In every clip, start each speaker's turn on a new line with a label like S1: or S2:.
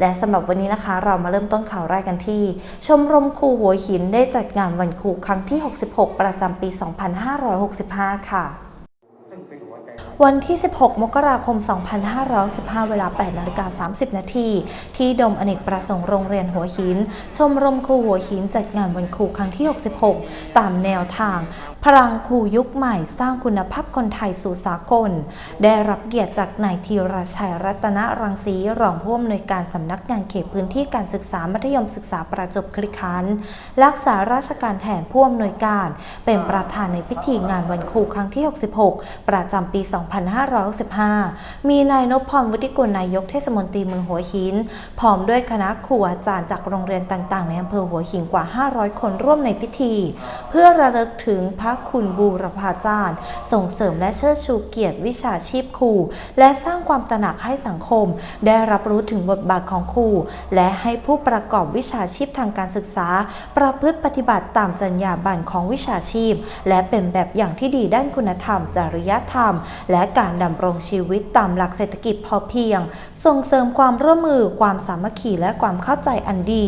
S1: และสำหรับวันนี้นะคะ เรามาเริ่มต้นข่าวแรกกันที่ ชมรมครูหัวหินได้จัดงานวันครูครั้งที่ 66 ประจำปี 2565 ค่ะ วันที่ 16 มกราคม 2515 เวลา8นาฬิกา30 นาทีที่ดมอเนกประสงค์โรงเรียนหัวหิน ชมรมครูหัวหินจัดงานวันครูครั้งที่ 66 ตามแนวทาง พลังครูยุคใหม่สร้างคุณภาพคนไทยสู่สากล ได้รับเกียรติจากนายธีรชัยรัตนรังสีรองผู้อำนวยการสำนักงานเขตพื้นที่การศึกษามัธยมศึกษาประจบคีรีขันรักษาราชการแทนผู้อำนวยการ เป็นประธานในพิธีงานวันครูครั้งที่ 66 ประจำปี2565มีนายนพพรวุฒิกุลนายกเทศมนตรีเมืองหัวหิน พร้อมด้วยคณะครูอาจารย์จากโรงเรียนต่างๆ ในอำเภอหัวหินกว่า 500 คนร่วมในพิธี เพื่อระลึกถึงพระคุณบูรพาจารย์ ส่งเสริมและเชิดชูเกียรติวิชาชีพครู และสร้างความตระหนักให้สังคม ได้รับรู้ถึงบทบาทของครู และให้ผู้ประกอบวิชาชีพทางการศึกษา ประพฤติปฏิบัติตามจรรยาบรรณของวิชาชีพ และเป็นแบบอย่างที่ดีด้านคุณธรรม จริยธรรม และและการดำรงชีวิตตามหลักเศรษฐกิจพอเพียง ส่งเสริมความร่วมมือความสามัคคีและความเข้าใจอันดี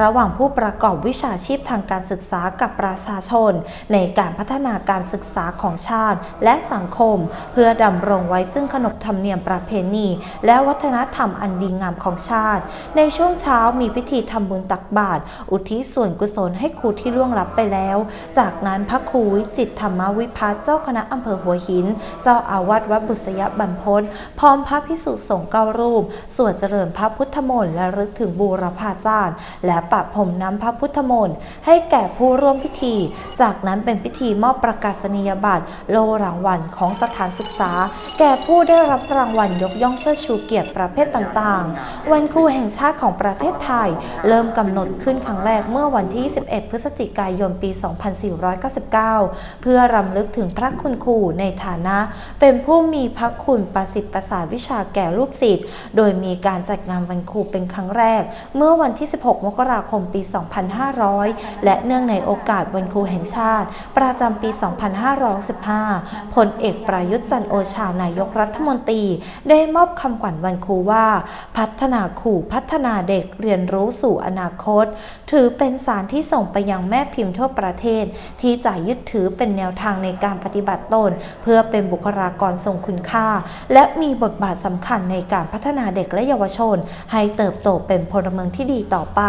S1: ระหว่างผู้ประกอบวิชาชีพทางการศึกษากับประชาชน ในการพัฒนาการศึกษาของชาติและสังคม เพื่อดำรงไว้ซึ่งขนบธรรมเนียมประเพณี และวัฒนธรรมอันดีงามของชาติ ในช่วงเช้ามีพิธีทำบุญตักบาตรอุทิศส่วนกุศลให้ครูที่ล่วงลับไปแล้ว จากนั้นพระครูวิจิตธรรมวิพัฒน์เจ้าคณะอำเภอหัวหิน เจ้าอาวาสวัดบุษยบันพศพร้อมพระพิสุสงฆ์เก้ารูป สวดเจริญพระพุทธมนต์และรึกถึงบูรพาจารย์ และปะพรมน้ำพระพุทธมนต์ให้แก่ผู้ร่วมพิธี จากนั้นเป็นพิธีมอบประกาศนียบัตรโลรางวัลของสถานศึกษา แก่ผู้ได้รับรางวัลยกย่องเชิดชูเกียรติประเภทต่างๆ วันครูแห่งชาติของประเทศไทย เริ่มกำหนดขึ้นครั้งแรกเมื่อวันที่ 21 พฤศจิกายน ปี 2499 เพื่อรำลึกถึงพระคุณครูในฐานะเป็นผู้มีพระคุณประสิทธิ์ประสาวิชาแก่ลูกศิษย์ โดยมีการจัดงานวันครูเป็นครั้งแรก เมื่อวันที่ 16 มกราคม ปี 2500 และเนื่องในโอกาสวันครูแห่งชาติ ประจำปี 2515 พลเอกประยุทธ์จันโอชานายกรัฐมนตรี ได้มอบคำขวัญวันครูว่า พัฒนาครูพัฒนาเด็กเรียนรู้สู่อนาคต ถือเป็นสารที่ส่งไปยังแม่พิมพ์ทั่วประเทศ ที่จะยึดถือเป็นแนวทางในการปฏิบัติตน เพื่อเป็นบุคลากรรทรงคุณค่า และมีบทบาทสำคัญในการพัฒนาเด็กและเยาวชน ให้เติบโตเป็นพลเมืองที่ดีต่อไป